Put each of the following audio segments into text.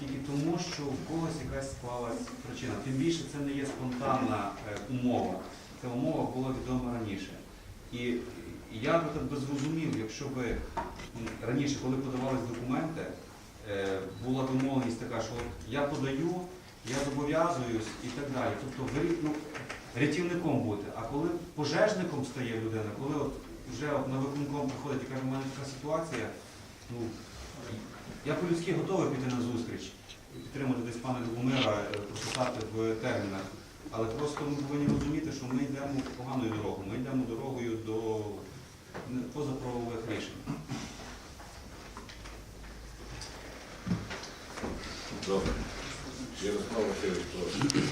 Тільки тому, що у когось якась склалась причина. Тим більше це не є спонтанна е, умова. Ця умова була відома раніше. І я би зрозумів, якщо м, раніше, коли подавались документи, е, була домовленість така, що я подаю, я зобов'язуюсь і так далі. Тобто ви ну, рятівником бути. А коли пожежником стає людина, коли от вже от на виконком приходить і каже, у мене така ситуація, ну, я по-людськи готовий піти на зустріч, підтримати десь пана Любомира, е, прописати в термінах. Але просто ми повинні розуміти, що ми йдемо поганою дорогою. Ми йдемо дорогою до позаправових рішень. Добре. Ярослав Васильович, прошу.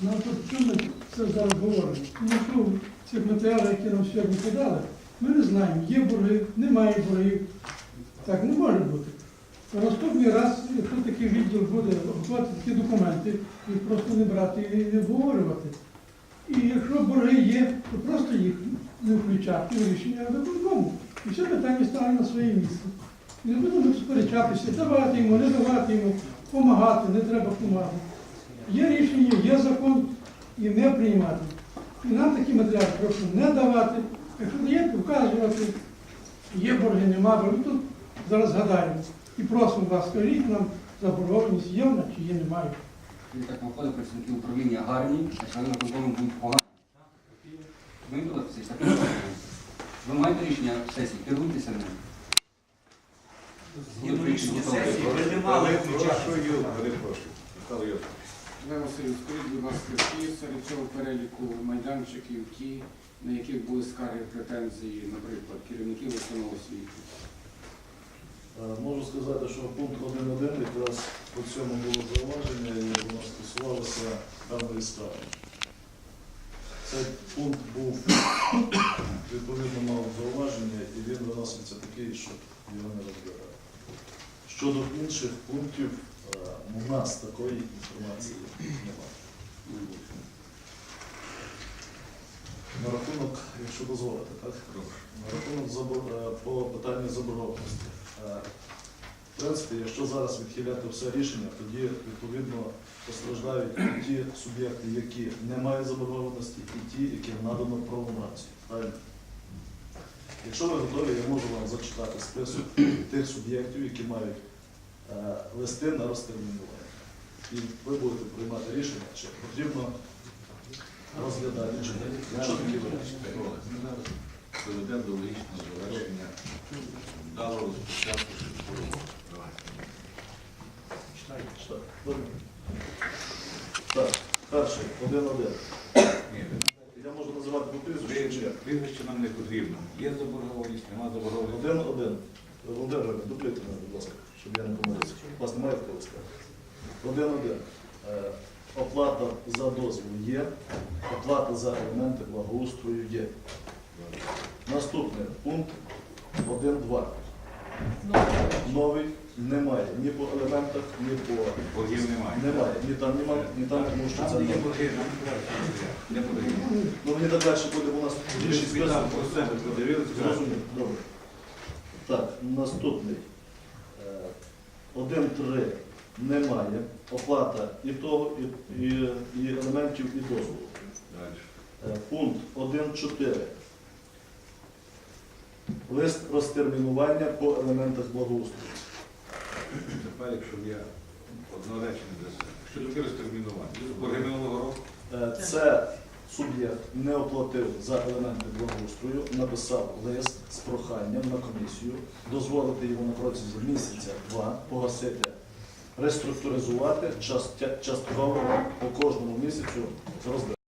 Ну, тут що ми це зараз говоримо? Ну, що в цих матеріалах, які нам сьогодні подали, ми не знаємо, є борги, немає боргів. Так не може бути. Наступний раз, якщо такий відділ буде готувати такі документи, їх просто не брати і не обговорювати. І якщо борги є, то просто їх не включати в рішення виконкому. І все питання стане на своє місце. І не будемо сперечатися, давати йому, не давати йому, допомагати, не треба допомагати. Є рішення, є закон і не приймати. І нам такі матеріали прошу не давати. Якщо даєте, вказувати. Є борги, нема борги. Тут зараз згадаємо. І просимо вас, скажіть нам, заборгованість є вона чи є, немає. І так виходить, працівники управління гарні, а члени виконкому будуть погані. Ви не будете так не. Ви маєте рішення сесії, керуйтеся ним. Згідно рішення сесії, ви не мали включати. Михайло. Васильович, скажіть, будь ласка, серед цього переліку майданчиків ті, на яких були скарги претензії, наприклад, керівників установ освіти? Е, Можу сказати, що пункт 1.1 якраз по цьому було зауваження і воно стосувалося даної справи. Цей пункт був відповідно мав зауваження і він виноситься такий, що його не розбирає. Щодо інших пунктів, е, у нас такої інформації немає. На рахунок, якщо дозволите, так? На рахунок забор- е, по питанню заборгованості. Е, В принципі, якщо зараз відхиляти все рішення, тоді відповідно постраждають і ті суб'єкти, які не мають заборгованості, і ті, яким надано пролонгацію. Правильно? Якщо ви готові, я можу вам зачитати список тих суб'єктів, які мають е, листи на розтермінування. І ви будете приймати рішення, чи потрібно вирішення. Доведемо до логічного завершення вдалого швидкого. Так, перший, один-один. Я можу називати як? прізвище нам не потрібно. Є заборгованість, нема заборгованості. Один-один. Володимир, дуплюйте мене, будь ласка, щоб я не помилився. У вас немає такого листа? Один-один. Е, Оплата за дозвіл є, оплата за елементи благоустрою є. Наступний пункт 1-2. Новий немає ні по елементах, ні по Боргів немає. немає. Ні там, там- ні там, тому що це не. Ну мені так далі буде у нас подивилися, Зрозуміло. Добре. Так, наступний. Е, 1-3 немає. Оплата і того, і, і, і елементів, і дозволу. Е, Пункт 1.4. Лист розтермінування по елементах благоустрою. Тепер, якщо я одноречне для себе. Що таке розтермінування? Борги минулого року? Е, Це суб'єкт не оплатив за елементи благоустрою, написав лист з проханням на комісію, дозволити йому на протязі місяця-два погасити, реструктуризувати час- частково по кожному місяцю розбирати.